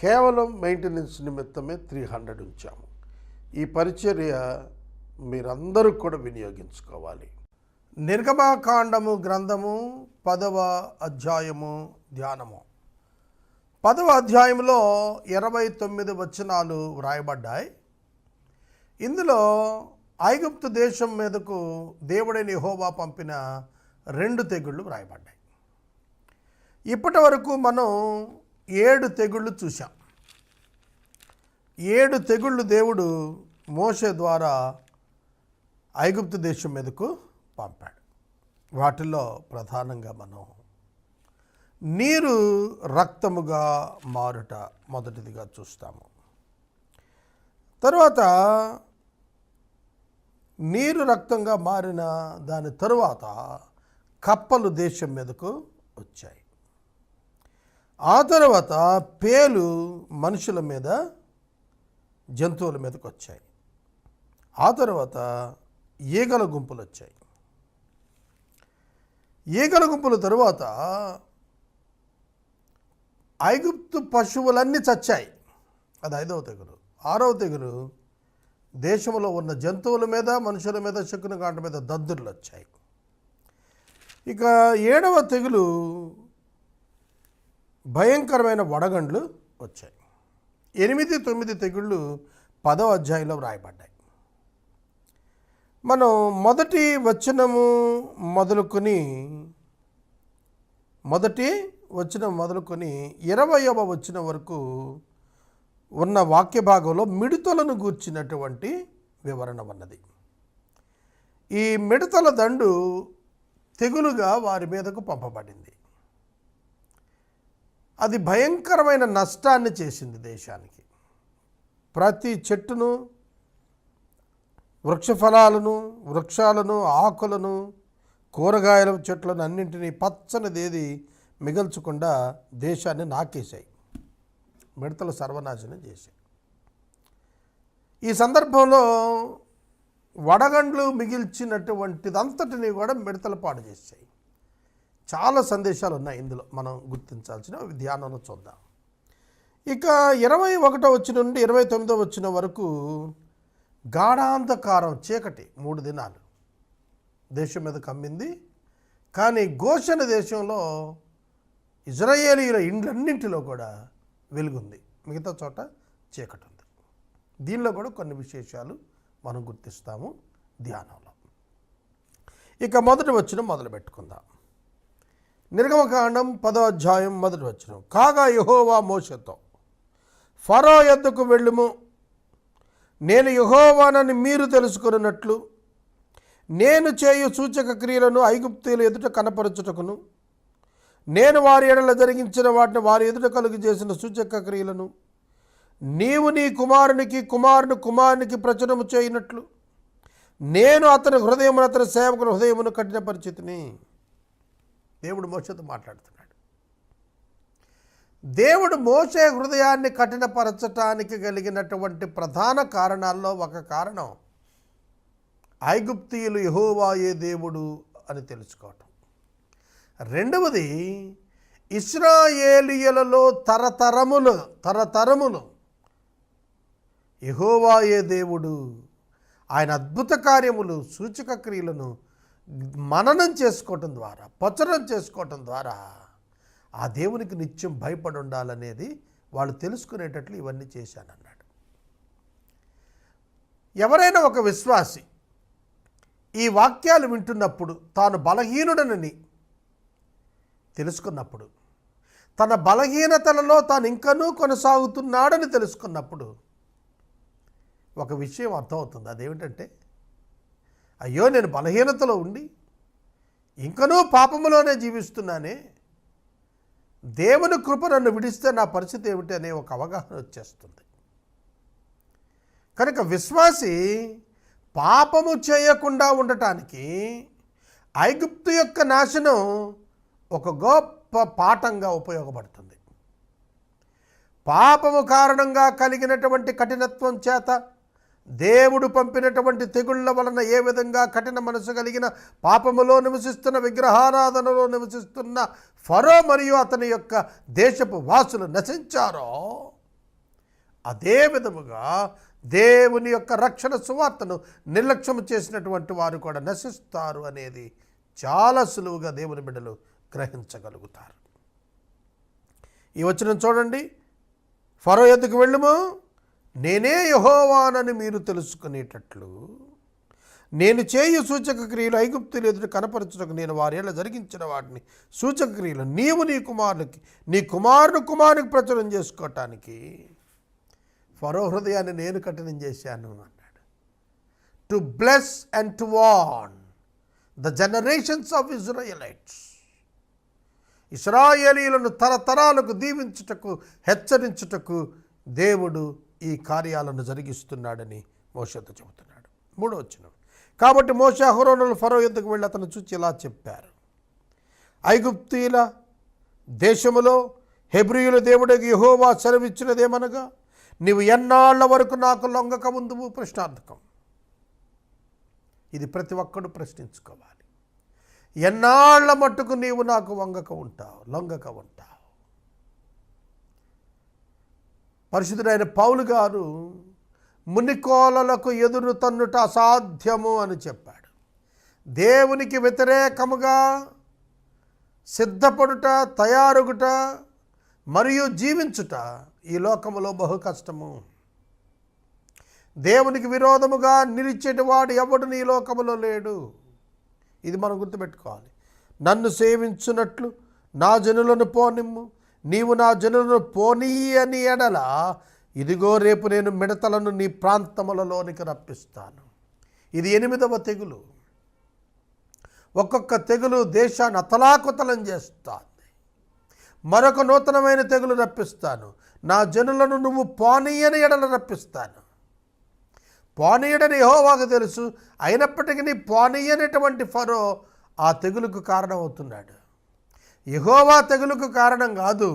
కేవలం మెయింటెనెన్స్ నిమిత్తమే three hundred ఉంచాము. ఈ పరిచర్య మీరందరూ కూడా వినియోగించుకోవాలి. నిర్గమాకాండము గ్రంథము పదవ అధ్యాయము ధ్యానము. పదవ అధ్యాయంలో ఇరవై తొమ్మిది వచనాలు వ్రాయబడ్డాయి. ఇందులో ఐగుప్తు దేశం మీదకు దేవుడైన యెహోవా పంపిన రెండు తెగుళ్ళు వ్రాయబడ్డాయి. ఇప్పటి వరకు మనం ఏడు తెగుళ్ళు చూశాం. ఏడు తెగుళ్ళు దేవుడు మోషే ద్వారా ఐగుప్తు దేశం మీదకు పంపాడు. వాటిల్లో ప్రధానంగా మనం నీరు రక్తముగా మారుట మొదటిదిగా చూస్తాము. తరువాత నీరు రక్తంగా మారిన దాని తరువాత కప్పలు దేశం మీదకు వచ్చాయి. ఆ తర్వాత పేలు మనుషుల మీద జంతువుల మీదకు వచ్చాయి. ఆ తర్వాత ఈగల గుంపులు వచ్చాయి. ఈగల గుంపుల తరువాత ఐగుప్తు పశువులన్నీ చచ్చాయి. అది ఐదవ తెగులు. ఆరవ తెగులు దేశంలో ఉన్న జంతువుల మీద మనుషుల మీద శకుని కాంట మీద దద్దుర్లు వచ్చాయి. ఇక ఏడవ తెగులు భయంకరమైన వడగండ్లు వచ్చాయి. ఎనిమిది తొమ్మిది తెగుళ్ళు పదవ అధ్యాయంలో వ్రాయబడ్డాయి. మనం మొదటి వచనము మొదలుకొని మొదటి వచనం మొదలుకొని ఇరవయవ వచనం వరకు ఉన్న వాక్య భాగంలో మిడతలను గూర్చినటువంటి వివరణ ఉన్నది. ఈ మిడతల దండు తెగులుగా వారి మీదకు పంపబడింది. అది భయంకరమైన నష్టాన్ని చేసింది దేశానికి. ప్రతి చెట్టును వృక్షఫలాలను వృక్షాలను ఆకులను కూరగాయల చెట్లను అన్నింటినీ పచ్చనిదేది మిగల్చకుండా దేశాన్ని నాకేశాయి. మిడతలు సర్వనాశనం చేశాయి. ఈ సందర్భంలో వడగండ్లు మిగిల్చినటువంటిదంతటిని కూడా మిడతలు పాడు చేశాయి. చాలా సందేశాలు ఉన్నాయి ఇందులో. మనం గుర్తించాల్సిన ధ్యానంలో చూద్దాం. ఇక ఇరవై ఒకటో వచ్చిన నుండి ఇరవై తొమ్మిదో వచ్చిన వరకు గాఢాంధకారం చీకటి మూడు దినాలు. దేశం మీద కమ్మింది. కానీ గోషణ దేశంలో ఇజ్రాయేలీల ఇండ్లన్నింటిలో కూడా వెలుగుంది. మిగతా చోట చీకటి ఉంది దీనిలో కూడా కొన్ని విశేషాలు మనం గుర్తిస్తాము ధ్యానంలో. ఇక మొదటి వచ్చిన మొదలు పెట్టుకుందాం నిర్గమకాండం పదో అధ్యాయం మొదటి వచ్చిన కాగా యహోవా మోసతో ఫరో ఎద్దుకు వెళ్ళుము. నేను యహోవానని మీరు తెలుసుకున్నట్లు నేను చేయు సూచక క్రియలను ఐగుప్తీయుల ఎదుట కనపరచుటకును నేను వారి ఎడల జరిగించిన వాటిని వారి ఎదుట కలుగు చేసిన సూచక క్రియలను నీవు నీ కుమారునికి కుమారుని కుమారునికి ప్రచురము చేయనట్లు నేను అతని హృదయమును అతని సేవకుల హృదయమును కఠిన పరిస్థితిని దేవుడు మోసతో మాట్లాడుతున్నాడు. దేవుడు మోసే హృదయాన్ని కఠినపరచటానికి కలిగినటువంటి ప్రధాన కారణాల్లో ఒక కారణం ఐగుప్తీయులు యహోవాయే దేవుడు అని తెలుసుకోవటం. రెండవది ఇస్రాయేలియలలో తరతరములు తరతరములు యహోవాయే దేవుడు ఆయన అద్భుత కార్యములు సూచక క్రియలను మననం చేసుకోవటం ద్వారా పచనం చేసుకోవటం ద్వారా ఆ దేవునికి నిత్యం భయపడి ఉండాలనేది వాళ్ళు తెలుసుకునేటట్లు ఇవన్నీ చేశానన్నాడు. ఎవరైనా ఒక విశ్వాసి ఈ వాక్యాలు వింటున్నప్పుడు తాను బలహీనుడనని తెలుసుకున్నప్పుడు తన బలహీనతలలో తాను ఇంకనూ కొనసాగుతున్నాడని తెలుసుకున్నప్పుడు ఒక విషయం అర్థమవుతుంది. అదేమిటంటే అయ్యో నేను బలహీనతలో ఉండి ఇంకనూ పాపములోనే జీవిస్తున్నానే. దేవుని కృప నన్ను విడిస్తే నా పరిస్థితి ఏమిటి అనే ఒక అవగాహన వచ్చేస్తుంది. కనుక విశ్వాసి పాపము చేయకుండా ఉండటానికి ఐగుప్తు యొక్క నాశనం ఒక గొప్ప పాఠంగా ఉపయోగపడుతుంది. పాపము కారణంగా కలిగినటువంటి కఠినత్వం చేత దేవుడు పంపినటువంటి తెగుళ్ళ వలన ఏ విధంగా కఠిన మనసు కలిగిన పాపములో నివసిస్తున్న విగ్రహారాధనలో నివసిస్తున్న ఫరో మరియు అతని యొక్క దేశపు వాసులు నశించారో అదే విధముగా దేవుని యొక్క రక్షణ సువార్తను నిర్లక్ష్యం చేసినటువంటి వారు కూడా నశిస్తారు అనేది చాలా సులువుగా దేవుని బిడ్డలు గ్రహించగలుగుతారు. ఈ వచనం చూడండి. ఫరో ఎద్దుకు వెళ్ళము? నేనే యహోవానని మీరు తెలుసుకునేటట్లు నేను చేయు సూచక క్రియలు ఐగుప్తులు ఎదురు కనపరచుటకు నేను వారేళ్ళ జరిగించిన వాటిని సూచక క్రియలు. నీవు నీ కుమారునికి నీ కుమారుడు కుమారునికి ప్రచురం చేసుకోవటానికి ఫరో హృదయాన్ని నేను కఠినం చేశాను అన్నాడు. To bless and to warn the generations of Israelites ఇస్రాయేలీలను తరతరాలకు దీవించుటకు హెచ్చరించుటకు దేవుడు ఈ కార్యాలను జరిగిస్తున్నాడని మోషతో చెబుతున్నాడు. మూడో వచ్చిన కాబట్టి మోష హురోనులు ఫరో ఎందుకు వెళ్ళి అతను చూచి ఇలా చెప్పారు. ఐగుప్తీల దేశములో హెబ్రియుల దేవుడికి యహోవా సెలవిచ్చినదేమనగా నీవు ఎన్నాళ్ళ వరకు నాకు లొంగక ముందువు ప్రశ్నార్థకం. ఇది ప్రతి ఒక్కడు ప్రశ్నించుకోవాలి. ఎన్నాళ్ళ మట్టుకు నీవు నాకు వంగక ఉంటావు లొంగక ఉంటావు? పరిశుద్ధుడైన పౌలు గారు మునికోలలకు ఎదురు తన్నుట అసాధ్యము అని చెప్పాడు. దేవునికి వ్యతిరేకముగా సిద్ధపడుట తయారుగుట మరియు జీవించుట ఈ లోకములో బహు కష్టము. దేవునికి విరోధముగా నిలిచేటివాడు ఎవడు నీ లోకములో లేడు? ఇది మనం గుర్తుపెట్టుకోవాలి. నన్ను సేవించున్నట్లు నా జనులను పోనిమ్ము నీవు నా జనులను పోనీయని ఎడల ఇదిగో రేపు నేను మిడతలను నీ ప్రాంతములలోనికి రప్పిస్తాను. ఇది ఎనిమిదవ తెగులు. ఒక్కొక్క తెగులు దేశాన్ని అతలాకుతలం చేస్తుంది. మరొక నూతనమైన తెగులు రప్పిస్తాను. నా జనులను నువ్వు పోనీయని ఎడల రప్పిస్తాను. పోనీయడని యెహోవాకు తెలుసు. అయినప్పటికీ నీ పోనీయనటువంటి ఫరో ఆ తెగులుకు కారణమవుతున్నాడు. యెహోవా తెగులుకు కారణం కాదు.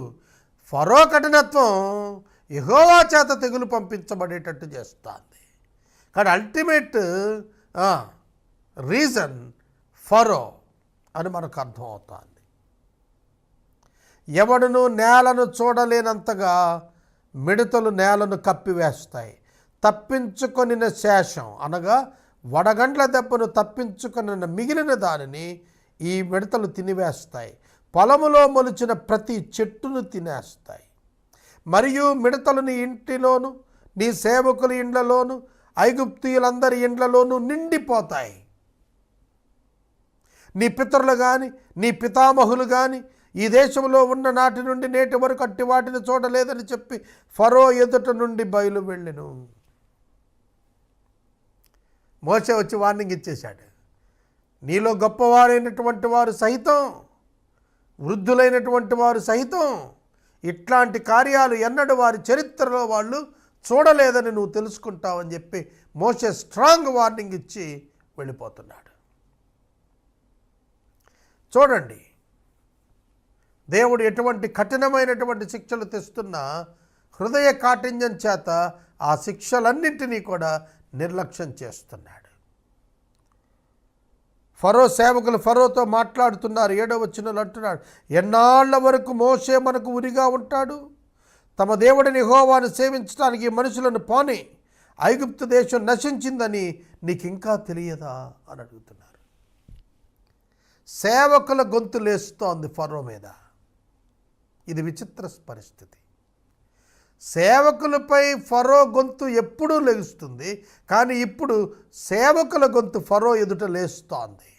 ఫరో కఠినత్వం యెహోవా చేత తెగులు పంపించబడేటట్టు చేస్తుంది. కానీ అల్టిమేట్ రీజన్ ఫరో అని మనకు అర్థమవుతుంది. ఎవడును నేలను చూడలేనంతగా మిడతలు నేలను కప్పివేస్తాయి. తప్పించుకొనిన శేషం అనగా వడగండ్ల దెబ్బను తప్పించుకొనిన మిగిలిన దానిని ఈ మిడతలు తినివేస్తాయి. పొలములో మొలిచిన ప్రతి చెట్టును తినేస్తాయి. మరియు మిడతలు నీ ఇంటిలోను నీ సేవకుల ఇండ్లలోను ఐగుప్తీయులందరి ఇండ్లలోనూ నిండిపోతాయి. నీ పితరులు కానీ నీ పితామహులు కానీ ఈ దేశంలో ఉన్న నాటి నుండి నేటి వరకు అట్టి వాటిని చూడలేదని చెప్పి ఫరో ఎదుట నుండి బయలు వెళ్ళెను. మోసే వచ్చి వార్నింగ్ ఇచ్చేశాడు. నీలో గొప్పవారైనటువంటి వారు సహితం వృద్ధులైనటువంటి వారు సహితం ఇట్లాంటి కార్యాలు ఎన్నడూ వారి చరిత్రలో వాళ్ళు చూడలేదని నువ్వు తెలుసుకుంటావని చెప్పి మోసే స్ట్రాంగ్ వార్నింగ్ ఇచ్చి వెళ్ళిపోతున్నాడు. చూడండి దేవుడు ఎటువంటి కఠినమైనటువంటి శిక్షలు తెస్తున్నా హృదయ కాఠిన్యం చేత ఆ శిక్షలన్నింటినీ కూడా నిర్లక్ష్యం చేస్తున్నాడు. ఫరో సేవకులు ఫరోతో మాట్లాడుతున్నారు ఏడో వచ్చిన అంటున్నాడు ఎన్నాళ్ళ వరకు మోసే మనకు ఉరిగా ఉంటాడు? తమ దేవుడిని హోవాను సేవించడానికి మనుషులను పోని ఐగుప్తు దేశం నశించిందని నీకు ఇంకా తెలియదా? అని అడుగుతున్నారు. సేవకుల గొంతు లేస్తోంది ఫరో మీద. ఇది విచిత్ర పరిస్థితి. సేవకులపై ఫరో గొంతు ఎప్పుడూ లెగుస్తుంది కానీ ఇప్పుడు సేవకుల గొంతు ఫరో ఎదుట లేస్తోంది.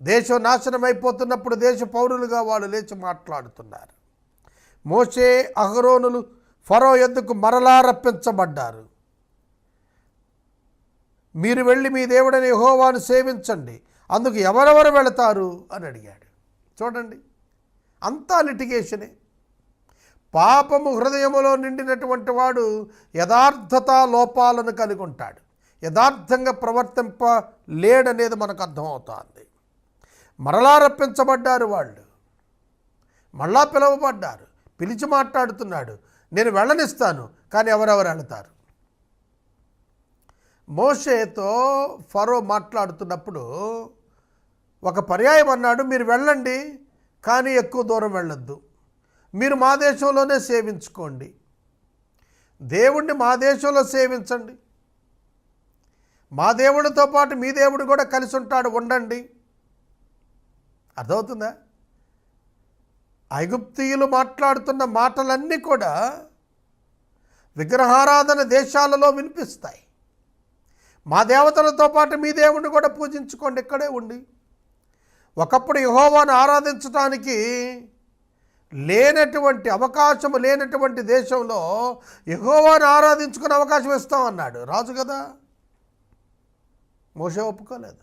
దేశం నాశనం అయిపోతున్నప్పుడు దేశ పౌరులుగా వాళ్ళు లేచి మాట్లాడుతున్నారు. మోసే అహరోనులు ఫరో ఎందుకు మరలా రప్పించబడ్డారు మీరు వెళ్ళి మీ దేవుడని యహోవాను సేవించండి అందుకు ఎవరెవరు వెళతారు అని అడిగాడు. చూడండి అంతా లిటిగేషనే పాపము హృదయములో నిండినటువంటి వాడు యథార్థత లోపాలను కలిగి ఉంటాడు. యథార్థంగా ప్రవర్తింప లేడనేది మనకు అర్థమవుతోంది. మరలా రప్పించబడ్డారు వాళ్ళు. మళ్ళా పిలువబడ్డారు. పిలిచి మాట్లాడుతున్నాడు. నేను వెళ్ళనిస్తాను కానీ ఎవరెవరు వెళతారు? మోషేతో ఫరో మాట్లాడుతున్నప్పుడు ఒక పర్యాయం అన్నాడు మీరు వెళ్ళండి కానీ ఎక్కువ దూరం వెళ్ళొద్దు. మీరు మా దేశంలోనే సేవించుకోండి. దేవుణ్ణి మా దేశంలో సేవించండి. మా దేవుడితో పాటు మీ దేవుడు కూడా కలిసి ఉంటాడు ఉండండి. అర్థమవుతుందా? ఐగుప్తీయులు మాట్లాడుతున్న మాటలన్నీ కూడా విగ్రహారాధన దేశాలలో వినిపిస్తాయి. మా దేవతలతో పాటు మీ దేవుణ్ణి కూడా పూజించుకోండి ఇక్కడే ఉండి. ఒకప్పుడు యహోవాను ఆరాధించడానికి లేనటువంటి అవకాశం లేనటువంటి దేశంలో యహోవాను ఆరాధించుకునే అవకాశం ఇస్తామన్నాడు రాజు కదా? మోసే ఒప్పుకోలేదు.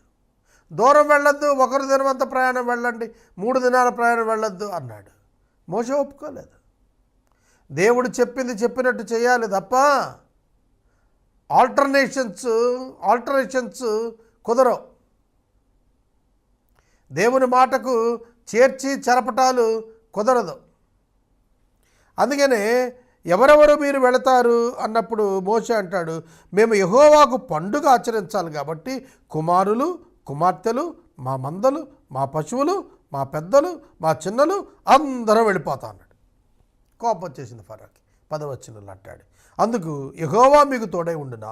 దూరం వెళ్ళొద్దు ఒకరు దినమంత ప్రయాణం వెళ్ళండి మూడు దినాల ప్రయాణం వెళ్ళొద్దు అన్నాడు. మోసే ఒప్పుకోలేదు. దేవుడు చెప్పింది చెప్పినట్టు చేయాలి తప్ప ఆల్టర్నేషన్స్ ఆల్టర్నేషన్స్ కుదరవు. దేవుని మాటకు చేర్చి చెరపటాలు కుదరదు. అందుకనే ఎవరెవరు మీరు వెళతారు అన్నప్పుడు మోసే అంటాడు మేము యహోవాకు పండుగ ఆచరించాలి కాబట్టి కుమారులు కుమార్తెలు మా మందలు మా పశువులు మా పెద్దలు మా చిన్నలు అందరం వెళ్ళిపోతా అన్నాడు. కోపం వచ్చేసింది ఫరాకి. పదవచ్చినలు అంటాడు అందుకు యహోవా మీకు తోడై ఉండునా?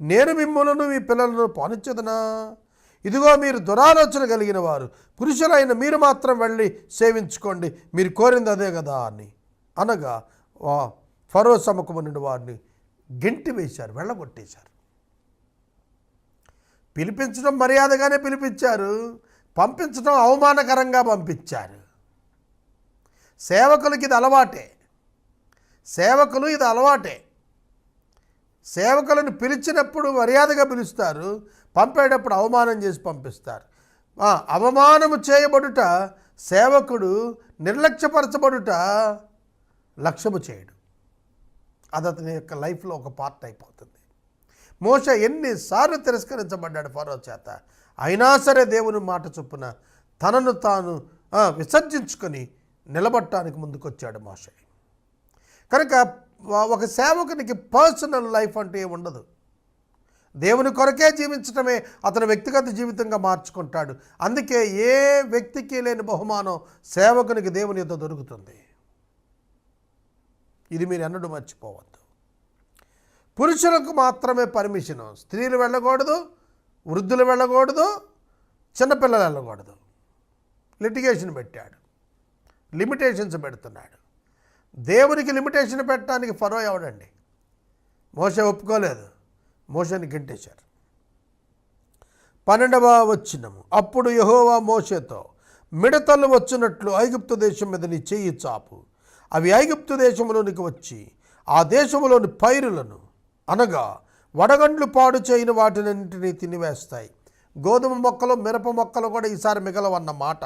నేను మిమ్మలను మీ పిల్లలను పానించదునా ఇదిగో మీరు దురాలోచన కలిగిన వారు. పురుషులైన మీరు మాత్రం వెళ్ళి సేవించుకోండి. మీరు కోరింది అదే కదా అని. అనగా వా ఫరో సముఖము నుండి వారిని గెంటి వేశారు వెళ్ళగొట్టేశారు. పిలిపించడం మర్యాదగానే పిలిపించారు. పంపించడం అవమానకరంగా పంపించారు. సేవకులకి ఇది అలవాటే. సేవకులు ఇది అలవాటే. సేవకులను పిలిచినప్పుడు మర్యాదగా పిలుస్తారు పంపేటప్పుడు అవమానం చేసి పంపిస్తారు. అవమానము చేయబడుట సేవకుడు నిర్లక్ష్యపరచబడుట లక్ష్యము చేయడు. అది అతని యొక్క లైఫ్లో ఒక పార్ట్ అయిపోతుంది. మోస ఎన్నిసార్లు తిరస్కరించబడ్డాడు ఫరో చేత. అయినా సరే దేవుని మాట చొప్పున తనను తాను విసర్జించుకొని నిలబట్టడానికి ముందుకొచ్చాడు మోస కనుక ఒక సేవకునికి పర్సనల్ లైఫ్ అంటే ఏమి ఉండదు దేవుని కొరకే జీవించడమే అతను వ్యక్తిగత జీవితంగా మార్చుకుంటాడు. అందుకే ఏ వ్యక్తికి లేని బహుమానం సేవకునికి దేవుని యొక్క దొరుకుతుంది. ఇది మీరు ఎన్నడూ మర్చిపోవద్దు. పురుషులకు మాత్రమే పర్మిషన్ స్త్రీలు వెళ్ళకూడదు వృద్ధులు వెళ్ళకూడదు చిన్నపిల్లలు వెళ్ళకూడదు. లిటిగేషన్ పెట్టాడు. లిమిటేషన్స్ పెడుతున్నాడు. దేవునికి లిమిటేషన్ పెట్టడానికి ఫరో ఎవడండి? మోస ఒప్పుకోలేదు. మోసని గింటేశారు. పన్నెండవ వచ్చినము అప్పుడు యహోవా మోషేతో మిడతలు వచ్చినట్లు ఐగుప్తు దేశం మీద నీ చెయ్యి చాపు. అవి ఐగుప్తు దేశంలోనికి వచ్చి ఆ దేశంలోని పైరులను అనగా వడగండ్లు పాడు చేయని వాటినన్నింటినీ తినివేస్తాయి. గోధుమ మొక్కలు మిరప మొక్కలు కూడా ఈసారి మిగలవన్న మాట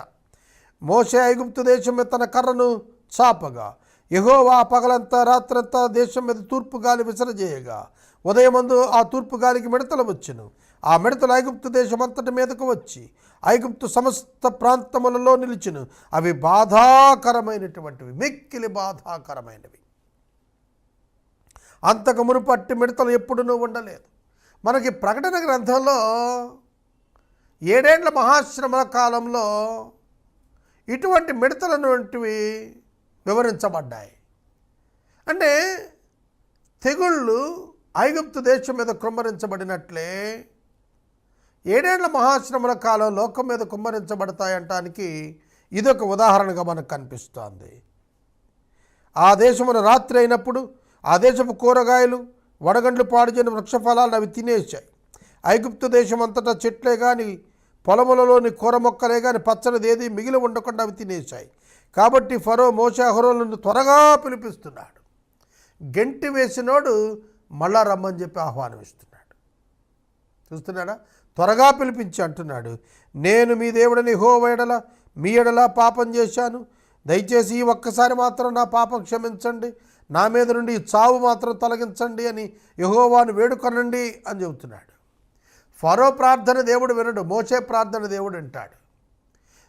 మోసే ఐగుప్తు దేశం మీద తన కర్రను చాపగా యహోవా పగలంతా రాత్రంతా దేశం మీద తూర్పు గాలి విసరజేయగా ఉదయమందు ఆ తూర్పు గాలికి మిడతలు వచ్చును. ఆ మిడతలు ఐగుప్తు దేశం అంతటి మీదకు వచ్చి ఐగుప్తు సమస్త ప్రాంతములలో నిలిచిను. అవి బాధాకరమైనటువంటివి మిక్కిలి బాధాకరమైనవి. అంతకు మునుపట్టి మిడతలు ఎప్పుడునూ ఉండలేదు. మనకి ప్రకటన గ్రంథంలో ఏడేండ్ల మహాశ్రమ కాలంలో ఇటువంటి మిడతలటువంటివి వివరించబడ్డాయి. అంటే తెగుళ్ళు ఐగుప్తు దేశం మీద కుమ్మరించబడినట్లే ఏడేళ్ళ మహాశ్రమల కాలం లోకం మీద కుమ్మరించబడతాయంటానికి ఇదొక ఉదాహరణగా మనకు కనిపిస్తోంది. ఆ దేశమున రాత్రి అయినప్పుడు ఆ దేశపు కూరగాయలు వడగండ్లు పాడు చేయని వృక్షఫలాలను అవి తినేశాయి. ఐగుప్తు దేశం అంతటా చెట్లే కానీ పొలములలోని కూర మొక్కలే కానీ పచ్చనిది ఏది మిగిలి ఉండకుండా అవి తినేశాయి. కాబట్టి ఫరో మోసాహరోలను త్వరగా పిలిపిస్తున్నాడు. గెంటి వేసినోడు మళ్ళా రమ్మని చెప్పి ఆహ్వానమిస్తున్నాడు చూస్తున్నాడా త్వరగా పిలిపించి అంటున్నాడు. నేను మీ దేవుడని హో వేడల మీ ఎడల పాపం చేశాను. దయచేసి ఈ ఒక్కసారి మాత్రం నా పాపం క్షమించండి. నా మీద నుండి చావు మాత్రం తొలగించండి అని యహోవాను వేడుకొనండి అని చెబుతున్నాడు. ఫరో ప్రార్థన దేవుడు వినడు మోసే ప్రార్థన దేవుడు అంటాడు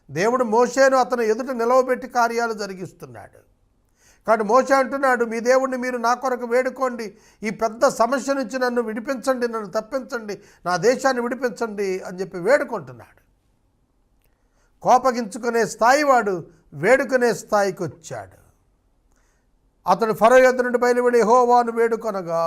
దేవుడు మోసేను అతను ఎదుట నిలవబెట్టి కార్యాలు జరిగిస్తున్నాడు. కాబట్టి మోసే అంటున్నాడు మీ దేవుడిని మీరు నా కొరకు వేడుకోండి. ఈ పెద్ద సమస్య నుంచి నన్ను విడిపించండి నన్ను తప్పించండి నా దేశాన్ని విడిపించండి అని చెప్పి వేడుకుంటున్నాడు. కోపగించుకునే స్థాయి వాడు వేడుకునే స్థాయికి వచ్చాడు. అతడు ఫరో యొద్ద నుండి బయలువెడి హోవాను వేడుకొనగా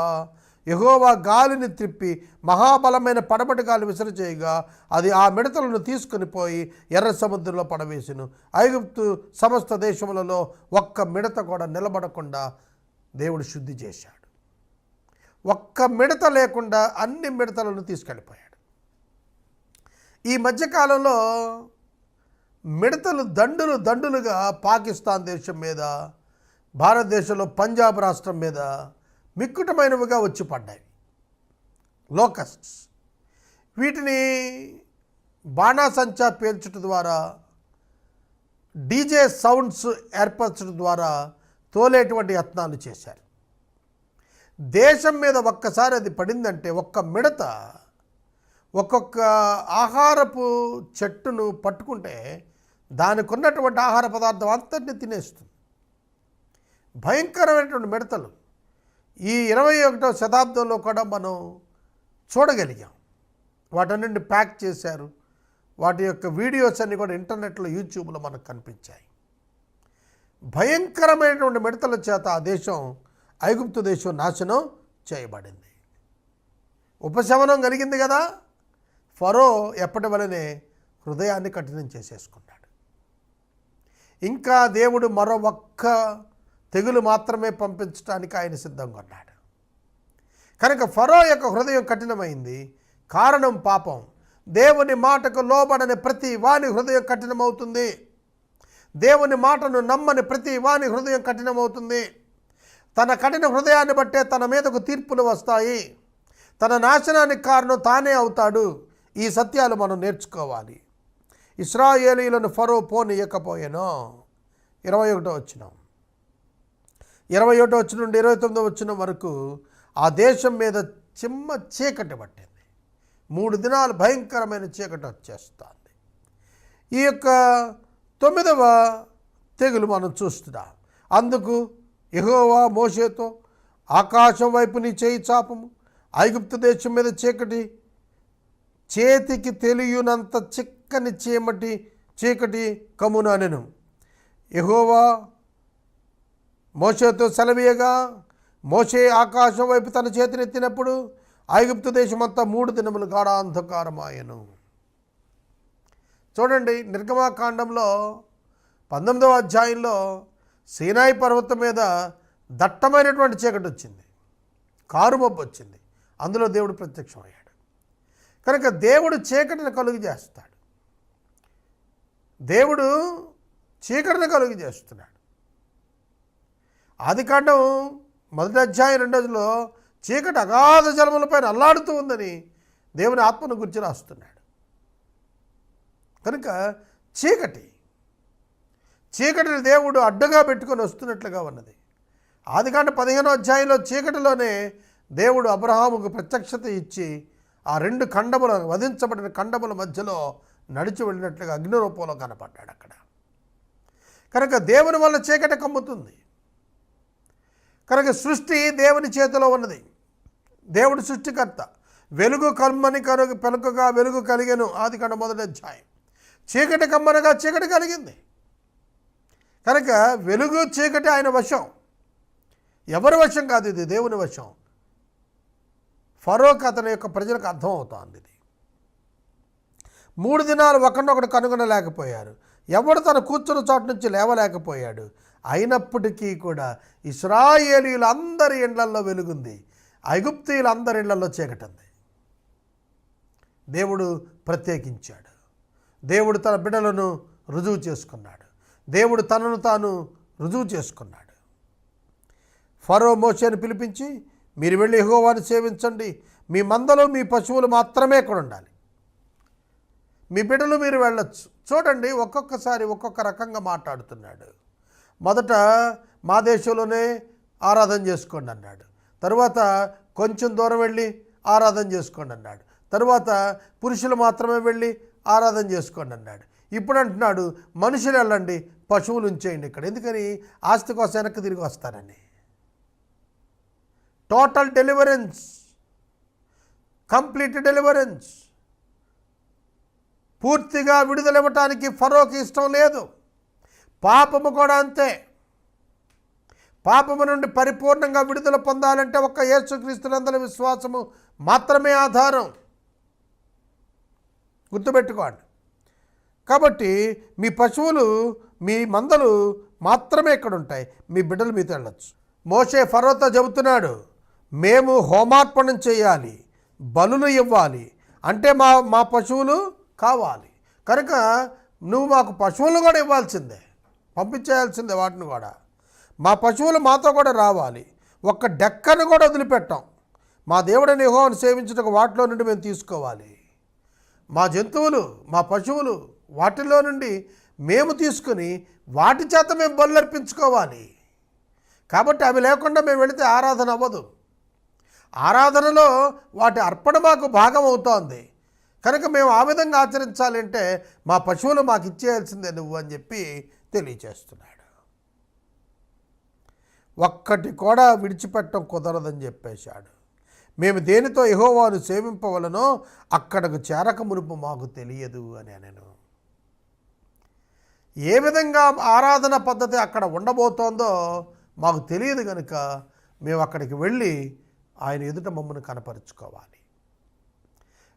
యహోవా గాలిని త్రిప్పి మహాబలమైన పడమటి గాలి విసిరి చేయగా అది ఆ మిడతలను తీసుకుని పోయి ఎర్ర సముద్రంలో పడవేసిను. ఐగుప్తు సమస్త దేశములలో ఒక్క మిడత కూడా నిలబడకుండా దేవుడు శుద్ధి చేశాడు. ఒక్క మిడత లేకుండా అన్ని మిడతలను తీసుకెళ్ళిపోయాడు. ఈ మధ్యకాలంలో మిడతలు దండులు దండులుగా పాకిస్తాన్ దేశం మీద భారతదేశంలో పంజాబ్ రాష్ట్రం మీద మిక్కుటమైనవిగా వచ్చి పడ్డాయి లోకస్ట్స్ వీటిని బాణాసంచా పేల్చడం ద్వారా డీజే సౌండ్స్ ఏర్పరచడం ద్వారా తోలేటువంటి యత్నాలు చేశారు. దేశం మీద ఒక్కసారి అది పడిందంటే ఒక్క మిడత ఒక్కొక్క ఆహారపు చెట్టును పట్టుకుంటే దానికి ఉన్నటువంటి ఆహార పదార్థం అంతటిని తినేస్తుంది. భయంకరమైనటువంటి మిడతలు. ఈ ఇరవై ఒకటో శతాబ్దంలో కూడా మనం చూడగలిగాం. వాటన్నింటిని ప్యాక్ చేశారు. వాటి యొక్క వీడియోస్ అన్నీ కూడా ఇంటర్నెట్లో యూట్యూబ్లో మనకు కనిపించాయి. భయంకరమైనటువంటి మిడతల చేత ఆ దేశం ఐగుప్తు దేశం నాశనం చేయబడింది. ఉపశమనం కలిగింది కదా! ఫరో ఎప్పటి వలనే హృదయాన్ని కఠినం చేసేసుకున్నాడు. ఇంకా దేవుడు మరో ఒక్క తెగులు మాత్రమే పంపించడానికి ఆయన సిద్ధంగా ఉన్నాడు. కనుక ఫరో యొక్క హృదయం కఠినమైంది. కారణం పాపం. దేవుని మాటకు లోబడని ప్రతి వాని హృదయం కఠినమవుతుంది. దేవుని మాటను నమ్మని ప్రతి వాని హృదయం కఠినమవుతుంది. తన కఠిన హృదయాన్ని బట్టే తన మీదకు తీర్పులు వస్తాయి. తన నాశనానికి కారణం తానే అవుతాడు. ఈ సత్యాలు మనం నేర్చుకోవాలి. ఇస్రాయేలీలను ఫరో పోనీయకపోయేనో. ఇరవై ఒకటో వచ్చినాం ఇరవై ఒకటో వచ్చిన నుండి ఇరవై తొమ్మిదో వచ్చిన వరకు ఆ దేశం మీద చిమ్మ చీకటి పట్టింది. మూడు దినాలు భయంకరమైన చీకటి వచ్చేస్తుంది. ఈ యొక్క తొమ్మిదవ తెగులు మనం చూస్తున్నాం. అందుకు ఎహోవా మోసేతో ఆకాశం వైపు నీ చేయి చాపము. ఐగుప్తు దేశం మీద చీకటి చేతికి తెలియనంత చిక్కని చీమటి చీకటి కముననెను. ఎహోవా మోషేతో సెలవీయగా. మోషే ఆకాశం వైపు తన చేతినెత్తినప్పుడు ఐగుప్తు దేశమంతా మూడు దినములు గాఢాంధకారమాయను. చూడండి నిర్గమాకాండంలో పంతొమ్మిదవ అధ్యాయంలో సీనాయి పర్వతం మీద దట్టమైనటువంటి చీకటి వచ్చింది. కారుమబ్బు వచ్చింది. అందులో దేవుడు ప్రత్యక్షమయ్యాడు. కనుక దేవుడు చీకటిని కలుగు చేస్తాడు. దేవుడు చీకటిని కలుగు చేస్తున్నాడు. ఆదికాండం మొదటి అధ్యాయం రెండోదిలో చీకటి అగాధ జలములపైన అల్లాడుతూ ఉందని దేవుని ఆత్మను గురించి రాస్తున్నాడు. కనుక చీకటి చీకటిని దేవుడు అడ్డుగా పెట్టుకొని వస్తున్నట్లుగా ఉన్నది. ఆదికాండ పదిహేనో అధ్యాయంలో చీకటిలోనే దేవుడు అబ్రహాముకు ప్రత్యక్షత ఇచ్చి ఆ రెండు ఖండముల వధించబడిన ఖండముల మధ్యలో నడిచి వెళ్ళినట్లుగా అగ్ని రూపంలో కనపడ్డాడు అక్కడ. కనుక దేవుని వల్ల చీకటి కమ్ముతుంది. కనుక సృష్టి దేవుని చేతిలో ఉన్నది. దేవుడు సృష్టికర్త. వెలుగు కమ్మని కనుక పెనుకగా వెలుగు కలిగను. ఆది కండ మొదటి అధ్యాయం. చీకటి కమ్మనగా చీకటి కలిగింది. కనుక వెలుగు చీకటి ఆయన వశం. ఎవరి వశం కాదు ఇది? దేవుని వశం. ఫరోక్ అతని యొక్క ప్రజలకు అర్థం అవుతోంది ఇది. మూడు దినాలు ఒకరినొకడు కనుగొనలేకపోయారు. ఎవడు తన కూర్చున్న చోటు నుంచి లేవలేకపోయాడు. అయినప్పటికీ కూడా ఇస్రాయేలీలందరి ఇండ్లల్లో వెలుగుంది ఐగుప్తీయులందరి ఇండ్లలో చీకటింది. దేవుడు ప్రత్యేకించాడు. దేవుడు తన బిడ్డలను రుజువు చేసుకున్నాడు. దేవుడు తనను తాను రుజువు చేసుకున్నాడు. ఫరో మోషేని పిలిపించి మీరు వెళ్ళి యెహోవాను సేవించండి. మీ మందలు మీ పశువులు మాత్రమే ఇక్కడ ఉండాలి. మీ బిడ్డలు మీరు వెళ్ళొచ్చు. చూడండి ఒక్కొక్కసారి ఒక్కొక్క రకంగా మాట్లాడుతున్నాడు. మొదట మా దేశంలోనే ఆరాధన చేసుకోండి అన్నాడు. తరువాత కొంచెం దూరం వెళ్ళి ఆరాధన చేసుకోండి అన్నాడు. తరువాత పురుషులు మాత్రమే వెళ్ళి ఆరాధన చేసుకోండి అన్నాడు. ఇప్పుడు అంటున్నాడు మనుషులు వెళ్ళండి పశువులు ఉంచేయండి ఇక్కడ. ఎందుకని? ఆస్తి కోసం వెనక్కి తిరిగి వస్తానని టోటల్ డెలివరెన్స్ కంప్లీట్ డెలివరెన్స్ పూర్తిగా విడుదల ఇవ్వటానికి ఫరోకి ఇష్టం లేదు. పాపము కూడా అంతే. పాపము నుండి పరిపూర్ణంగా విడుదల పొందాలంటే ఒక్క యేసుక్రీస్తులందరి విశ్వాసము మాత్రమే ఆధారం. గుర్తుపెట్టుకోండి. కాబట్టి మీ పశువులు మీ మందలు మాత్రమే ఇక్కడ ఉంటాయి మీ బిడ్డలు మీతో వెళ్ళొచ్చు. మోషే ఫరోతో చెబుతున్నాడు మేము హోమార్పణం చేయాలి బలులు ఇవ్వాలి. అంటే మా మా పశువులు కావాలి. కనుక నువ్వు మాకు పశువులు కూడా ఇవ్వాల్సిందే. పంపించేయాల్సిందే వాటిని కూడా. మా పశువులు మాతో కూడా రావాలి. ఒక్క డెక్కను కూడా వదిలిపెట్టాం. మా దేవుడని యెహోవాను సేవించుటకు వాటిలో నుండి మేము తీసుకోవాలి. మా జంతువులు మా పశువులు వాటిలో నుండి మేము తీసుకుని వాటి చేత మేము బలులర్పించుకోవాలి. కాబట్టి అవి లేకుండా మేము వెళితే ఆరాధన అవ్వదు. ఆరాధనలో వాటి అర్పణ మాకు భాగం అవుతోంది. కనుక మేము ఆ విధంగా ఆచరించాలంటే మా పశువులు మాకు ఇచ్చేయాల్సిందే నువ్వు అని చెప్పి తెలియచేస్తున్నాడు. ఒక్కటి కూడా విడిచిపెట్టడం కుదరదని చెప్పేశాడు. మేము దేనితో యహోవాను సేవింపవలనో అక్కడకు చేరక మునుపు మాకు తెలియదు అని నేను ఏ విధంగా ఆరాధన పద్ధతి అక్కడ ఉండబోతోందో మాకు తెలియదు కనుక మేము అక్కడికి వెళ్ళి ఆయన ఎదుట మమ్మల్ని కనపరుచుకోవాలి.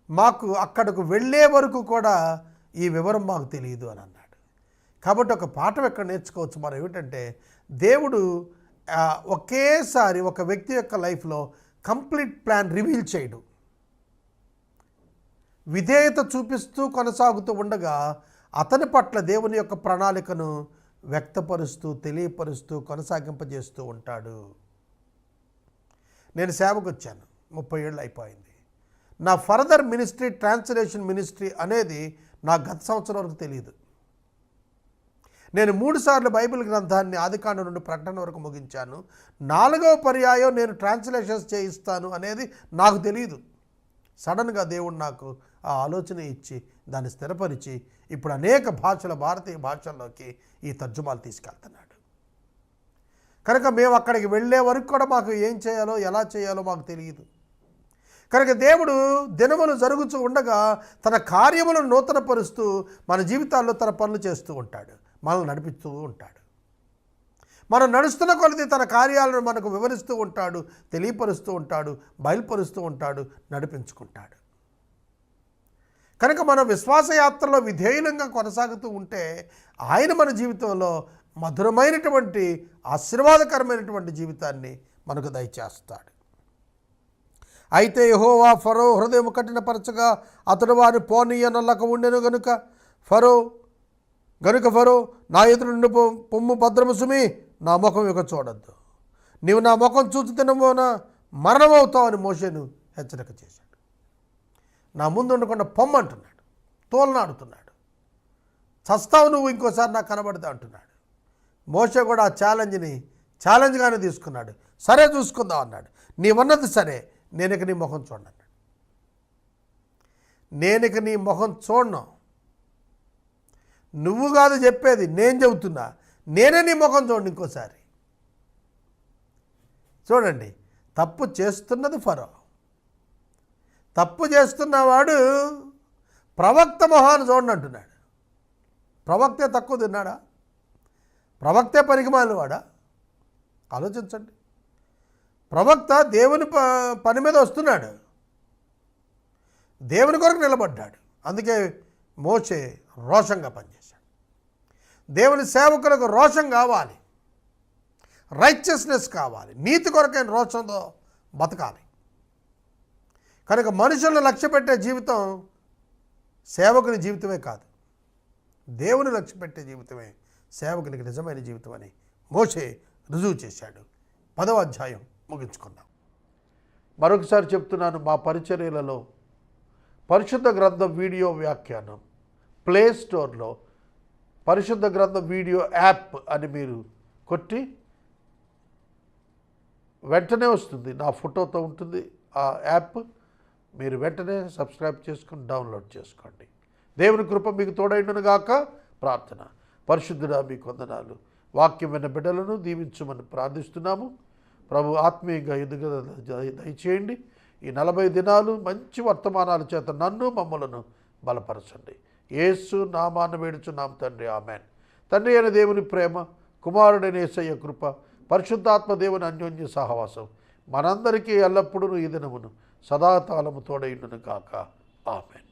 మాకు అక్కడకు వెళ్ళే వరకు కూడా ఈ వివరం మాకు తెలియదు అని అన్నాడు. కాబట్టి ఒక పాఠం ఎక్కడ నేర్చుకోవచ్చు మనం ఏమిటంటే దేవుడు ఒకేసారి ఒక వ్యక్తి యొక్క లైఫ్లో కంప్లీట్ ప్లాన్ రివీల్ చేయడు. విధేయత చూపిస్తూ కొనసాగుతూ ఉండగా అతని పట్ల దేవుని యొక్క ప్రణాళికను వ్యక్తపరుస్తూ తెలియపరుస్తూ కొనసాగింపజేస్తూ ఉంటాడు. నేను సేవకు వచ్చాను ముప్పై ఏళ్ళు అయిపోయింది. నా ఫర్దర్ మినిస్ట్రీ ట్రాన్స్లేషన్ మినిస్ట్రీ అనేది నా గత సంవత్సరం వరకు తెలియదు నేను మూడుసార్లు బైబిల్ గ్రంథాన్ని ఆదికాండ నుండి ప్రకటన వరకు ముగించాను. నాలుగవ పర్యాయం నేను ట్రాన్స్లేషన్స్ చేయిస్తాను అనేది నాకు తెలియదు సడన్గా దేవుడు నాకు ఆ ఆలోచన ఇచ్చి దాన్ని స్థిరపరిచి ఇప్పుడు అనేక భాషల భారతీయ భాషల్లోకి ఈ తర్జుమాలు తీసుకెళ్తున్నాడు. కనుక మేము అక్కడికి వెళ్ళే వరకు కూడా మాకు ఏం చేయాలో ఎలా చేయాలో మాకు తెలియదు కనుక దేవుడు దినములు జరుగుతూ ఉండగా తన కార్యములను నూతనపరుస్తూ మన జీవితాల్లో తన పనులు చేస్తూ ఉంటాడు. మనల్ని నడిపిస్తూ ఉంటాడు. మనం నడుస్తున్న కొలది తన కార్యాలను మనకు వివరిస్తూ ఉంటాడు తెలియపరుస్తూ ఉంటాడు బయలుపరుస్తూ ఉంటాడు నడిపించుకుంటాడు. కనుక మన విశ్వాసయాత్రలో విధేయులంగా కొనసాగుతూ ఉంటే ఆయన మన జీవితంలో మధురమైనటువంటి ఆశీర్వాదకరమైనటువంటి జీవితాన్ని మనకు దయచేస్తాడు. అయితే యహోవా ఫరో హృదయం కఠినపరచగా అతడు వారిని పోనీయనల్లక ఉండెను గనుక ఫరో గనుక ఫరో నా ఎదురు నుండి పొ- పొమ్ము భద్రము సుమి నా ముఖం ఇక చూడద్దు. నీవు నా ముఖం చూసి మరణమవుతావు మరణమవుతావని మోషేను హెచ్చరిక చేశాడు. నా ముందు ఉండకుండా పొమ్మంటున్నాడు తోలనాడుతున్నాడు. చస్తావు నువ్వు ఇంకోసారి నాకు కనబడతా అంటున్నాడు. మోషే కూడా ఆ ఛాలెంజ్ని ఛాలెంజ్గానే తీసుకున్నాడు. సరే చూసుకుందాం అన్నాడు. నీవన్నది సరే నేనిక నీ ముఖం చూడను నేనిక నీ ముఖం చూడను. నువ్వు కాదు చెప్పేది నేను చెబుతున్నా. నేనే నీ ముఖం చూడండి ఇంకోసారి. చూడండి తప్పు చేస్తున్నది ఫరో. తప్పు చేస్తున్నవాడు ప్రవక్త మొహాన్ని చూడండి అంటున్నాడు. ప్రవక్తే తక్కువ తిన్నాడా? ప్రవక్తే పనికిమాలిన వాడా? ఆలోచించండి. ప్రవక్త దేవుని ప పని మీద వస్తున్నాడు. దేవుని కొరకు నిలబడ్డాడు. అందుకే మోసే రోషంగా పనిచేశాడు. దేవుని సేవకులకు రోషం కావాలి. రైచియస్నెస్ కావాలి. నీతి కొరకైన రోషంతో బతకాలి. కనుక మనుషులను లక్ష్య పెట్టే జీవితం సేవకుని జీవితమే కాదు. దేవుని లక్ష్య పెట్టే జీవితమే సేవకునికి నిజమైన జీవితం అని మోసే రుజువు చేశాడు. పదవ అధ్యాయం ముగించుకున్నాం మరొకసారి చెప్తున్నాను మా పరిచర్యలలో పరిశుద్ధ గ్రంథం వీడియో వ్యాఖ్యానం ప్లే స్టోర్లో పరిశుద్ధ గ్రంథం వీడియో యాప్ అని మీరు కొట్టి వెంటనే వస్తుంది. నా ఫోటోతో ఉంటుంది. ఆ యాప్ మీరు వెంటనే సబ్స్క్రైబ్ చేసుకుని డౌన్లోడ్ చేసుకోండి. దేవుని కృప మీకు తోడైండును గాక. ప్రార్థన. పరిశుద్ధుడా మీ కొందనాలు వాక్యం విన్న బిడ్డలను దీవించమని ప్రార్థిస్తున్నాము. ప్రభు ఆత్మీయంగా ఎదుగుదల దయచేయండి. ఈ నలభై దినాలు మంచి వర్తమానాల చేత నన్ను మమ్మలను బలపరచండి. యేసు నామాన్ని వేడుచున్నాం తండ్రి. ఆమెన్. తండ్రి అయిన దేవుని ప్రేమ కుమారుడైన యేసయ్య కృప పరిశుద్ధాత్మ దేవుని అన్యోన్య సహవాసం మనందరికీ ఎల్లప్పుడూ ఈ దినమును సదాకాలము తోడైండును కాక ఆమెన్.